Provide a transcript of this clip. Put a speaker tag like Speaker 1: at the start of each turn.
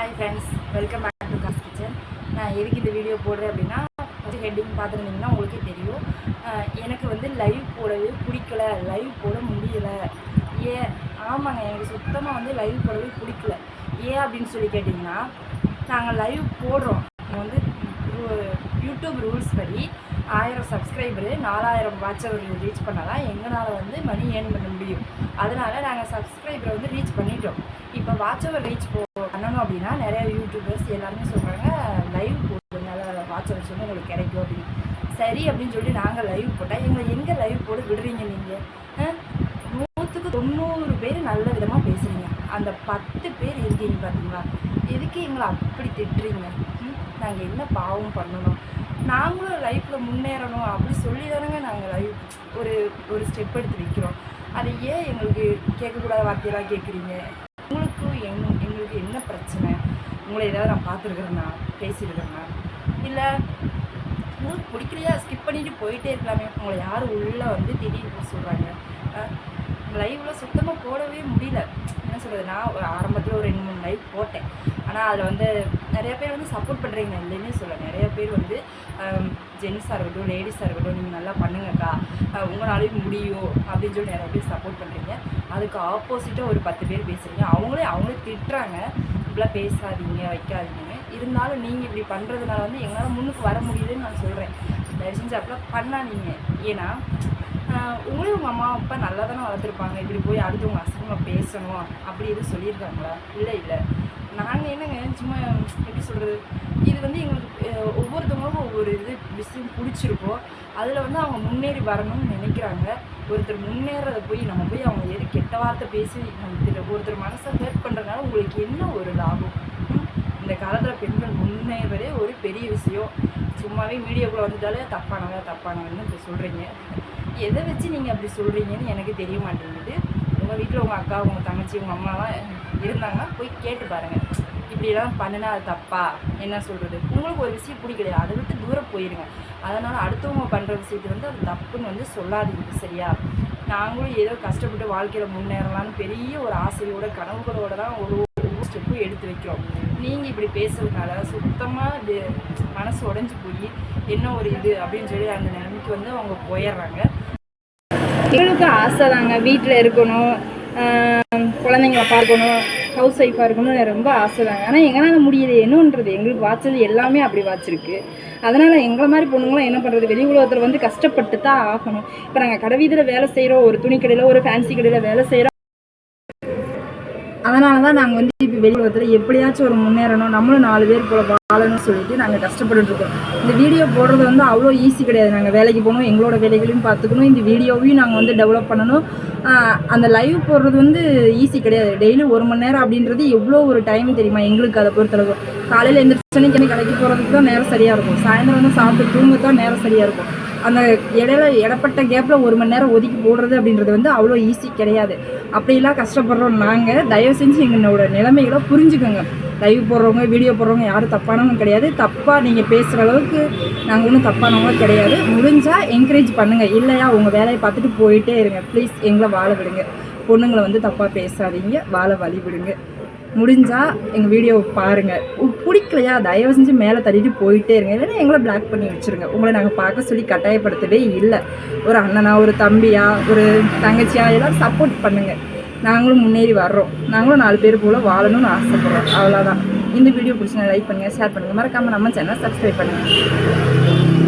Speaker 1: Hi friends welcome back to Kas kitchen நான் எதுக்கு இந்த வீடியோ போடுறேன் அப்படின்னா ஃபஸ்ட்டு ஹெட்டிங் பார்த்துருந்தீங்கன்னா உங்களுக்கே தெரியும். எனக்கு வந்து லைவ் போடவே பிடிக்கல. லைவ் போட முடியல. ஏன் ஆமாங்க எனக்கு சுத்தமாக வந்து லைவ் போடவே பிடிக்கல. ஏன் அப்படின்னு சொல்லி கேட்டிங்கன்னா நாங்கள் லைவ் போடுறோம். வந்து யூடியூப் ரூல்ஸ் படி ஆயிரம் சப்ஸ்கிரைபரு நாலாயிரம் வாட்ச் ரீச் பண்ணால் எங்களால் வந்து மணி ஏர்ன் பண்ண முடியும். அதனால் நாங்கள் சப்ஸ்கிரைபரை வந்து ரீச் பண்ணிட்டோம். இப்போ வாட்சவர் ரீச் போ பண்ணணும் அப்படின்னா நிறைய யூடியூபர்ஸ் எல்லாருமே சொல்கிறாங்க லைவ் போடுங்க வாட்ச் வச்சு உங்களுக்கு கிடைக்கும் அப்படின்னு. சரி அப்படின்னு சொல்லி நாங்கள் லைவ் போட்டால் எங்களை எங்கே லைவ் போட விடுறீங்க நீங்கள் நூற்றுக்கு தொண்ணூறு பேர் நல்ல விதமாக பேசுகிறீங்க அந்த பத்து பேர் இருக்கீங்க பார்த்தீங்களா எதுக்கு எங்களை அப்படி திட்டுறீங்க? நாங்கள் என்ன பாவம் பண்ணணும்? நாங்களும் லைஃப்பில் முன்னேறணும் அப்படி சொல்லி தானங்க நாங்கள் லைஃப் ஒரு ஒரு ஸ்டெப் எடுத்து வைக்கிறோம் அதை ஏன் எங்களுக்கு கேட்கக்கூடாத வார்த்தையெல்லாம் கேட்குறீங்க உங்களுக்கும் எங் உங்களுக்கு என்ன பிரச்சனை? உங்களை ஏதாவது நான் பார்த்துருக்குறேன்னா பேசியிருக்கிறேன்னா இல்லை உங்களுக்கு பிடிக்கலையா? ஸ்கிப் பண்ணிட்டு போயிட்டே இருக்கலாமே. உங்களை யார் உள்ளே வந்து திடீர்னு சொல்கிறாங்க லைவில் சுத்தமாக போடவே முடியல. என்ன சொல்கிறது நான் ஒரு ஆரம்பத்தில் ஒரு ரெண்டு மூணு லைவ் போட்டேன். ஆனால் அதில் வந்து நிறைய பேர் வந்து சப்போர்ட் பண்ணுறீங்க இல்லைன்னு சொல்ல நிறைய பேர் வந்து ஜென்ஸாக இருக்கட்டும் லேடிஸாக இருக்கட்டும் நீங்கள் நல்லா பண்ணுங்கக்கா. உங்களாலேயும் முடியும் அப்படின்னு சொல்லி நிறைய பேர் சப்போர்ட் பண்ணுறீங்க அதுக்கு ஆப்போசிட்டாக ஒரு பத்து பேர் பேசுகிறீங்க அவங்களே அவங்களே திட்டுறாங்க. இப்படிலாம் பேசாதீங்க வைக்காதீங்கன்னு. இருந்தாலும் நீங்கள் இப்படி பண்ணுறதுனால வந்து எங்களால் முன்னுக்கு வர முடியுதுன்னு நான் சொல்கிறேன் தயவு செஞ்சு அப்படிலாம் பண்ணாதீங்க. ஏன்னா உங்களையும் உங்களே உங்கள் அம்மா அப்பா நல்லா தானே வளர்த்துருப்பாங்க? இப்படி போய் அடுத்தவங்க அசிங்கமாக பேசணும் அப்படி எதுவும் சொல்லியிருக்காங்களா? இல்லை இல்லை. நாங்கள் என்னங்க சும்மா எப்படி சொல்கிறது இது வந்து எங்களுக்கு ஒவ்வொருத்தவங்களுக்கும் ஒவ்வொரு இது விஷயம் பிடிச்சிருக்கோம். அதில் வந்து அவங்க முன்னேறி வரணும்னு நினைக்கிறாங்க. ஒருத்தர் முன்னேறதை போய் நம்ம போய் அவங்க எது கெட்ட வார்த்தை பேசி நம்ம ஒருத்தர் மனசை ஹெல்ப் பண்ணுறதுனால உங்களுக்கு என்ன ஒரு லாபம்? இந்த காலத்தில் பெண்கள் முன்னேறதே ஒரு பெரிய விஷயம். சும்மாவே மீடியாக்குள்ளே வந்துட்டாலே தப்பானவங்க தப்பானவங்கன்னு இப்படி சொல்கிறீங்க எதை வச்சு நீங்கள் அப்படி சொல்கிறீங்கன்னு எனக்கு தெரிய மாட்டேங்குது. உங்கள் வீட்டில் உங்கள் அக்கா உங்கள் தங்கச்சி உங்கள் அம்மாலாம் இருந்தாங்கன்னா போய் கேட்டு பாருங்கள் இப்படிலாம் பண்ணினா அது தப்பா? என்ன சொல்கிறது உங்களுக்கு ஒரு விஷயம் பிடிக்கலையா? அதை விட்டு தூரம் போயிருங்க. அதனால் அடுத்தவங்க பண்ணுற விஷயத்தை வந்து அது தப்புன்னு வந்து சொல்லாதீங்க சரியா? நாங்களும் ஏதோ கஷ்டப்பட்டு வாழ்க்கையில் முன்னேறலாம்னு பெரிய ஒரு ஆசையோட கனவுகளோட தான் ஒரு ஸ்டெப்பும் எடுத்து வைக்கிறோம். நீங்கள் இப்படி பேசுறதுனால சுத்தமாக இது மனசு உடஞ்சி போய் என்ன ஒரு இது அப்படின்னு சொல்லி அந்த நிலைமைக்கு வந்து அவங்க போயிடுறாங்க. எங்களுக்கு ஆசை தாங்க. வீட்டில் இருக்கணும் குழந்தைங்கள பார்க்கணும் ஹவுஸ் ஒய்ஃபாக இருக்கணும்னு ரொம்ப ஆசை தாங்க. ஆனால் எங்களால் முடியுது என்னன்றது? எங்களுக்கு வாட்சது எல்லாமே அப்படி வாட்சிருக்கு அதனால் எங்களை மாதிரி பொண்ணுங்களாம் என்ன பண்ணுறது வெளி உலகத்தில் வந்து கஷ்டப்பட்டு தான் ஆகணும். இப்போ நாங்கள் கடை வீதியில் வேலை செய்கிறோம் ஒரு துணி கடையில் ஒரு ஃபேன்சி கடையில் வேலை செய்கிறோம் அதனால தான் நாங்கள் வந்து இப்போ வெளியுலகத்தில் எப்படியாச்சும் ஒரு முன்னேறணும். நம்மளும் நாலு பேர் போல வாழணும்னு சொல்லிட்டு நாங்கள் கஷ்டப்பட்டு இருக்கோம். இந்த வீடியோ போடுறது வந்து அவ்வளோ ஈஸி கிடையாது. நாங்கள் வேலைக்கு போகணும் எங்களோட வேலைகளையும் பார்த்துக்கணும். இந்த வீடியோவையும் நாங்கள் வந்து டெவலப் பண்ணணும். அந்த லைவ் போடுறது வந்து ஈஸி கிடையாது. டெய்லி ஒரு மணி நேரம் அப்படின்றது எவ்வளோ ஒரு டைம் தெரியுமா? எங்களுக்கு அதை பொறுத்தளவு. காலையில் எந்திரிச்சனைக்கு கடைக்கு போகிறதுக்கு தான் நேரம் சரியாக இருக்கும். சாயந்தரம் வந்து சாப்பிட்டு தூங்க தான் நேரம் சரியாக இருக்கும். அந்த இடையில இடப்பட்ட கேப்பில் ஒரு மணி நேரம் ஒதுக்கி போடுறது அப்படின்றது வந்து அவ்வளோ ஈஸி கிடையாது. அப்படிலாம் கஷ்டப்படுறோம் நாங்கள் தயவு செஞ்சு எங்களோட நிலைமைகளை புரிஞ்சுக்கோங்க. லைவ் போடுறவங்க வீடியோ போடுறவங்க யாரும் தப்பானவங்க கிடையாது. தப்பாக நீங்கள் பேசுகிற அளவுக்கு நாங்கள் ஒன்றும் தப்பானவங்க கிடையாது. முடிஞ்சால் என்கரேஜ் பண்ணுங்கள் இல்லையா உங்கள் வேலையை பார்த்துட்டு போயிட்டே இருங்க. ப்ளீஸ் எங்களை வாழ விடுங்க. பொண்ணுங்களை வந்து தப்பாக பேசாதீங்க. வாழ வழி விடுங்க. முடிஞ்சால் எங்கள் வீடியோவை பாருங்கள் பிடிக்கலையா? தயவு செஞ்சு மேலே தள்ளிட்டு போயிட்டே இருங்க. இல்லைன்னா எங்களை பிளாக் பண்ணி வச்சுருங்க. உங்களை நாங்கள் பார்க்க சொல்லி கட்டாயப்படுத்தவே இல்லை. ஒரு அண்ணனா ஒரு தம்பியா ஒரு தங்கச்சியா எல்லாம் சப்போர்ட் பண்ணுங்கள் நாங்களும் முன்னேறி வர்றோம். நாங்களும் நாலு பேர் போல் வாழணும்னு ஆசைப்பட்றோம். அவ்வளோதான் இந்த வீடியோ பிடிச்சி லைக் பண்ணுங்கள் ஷேர் பண்ணுங்கள் மறக்காமல் நம்ம சேனல் சப்ஸ்கிரைப் பண்ணுங்கள்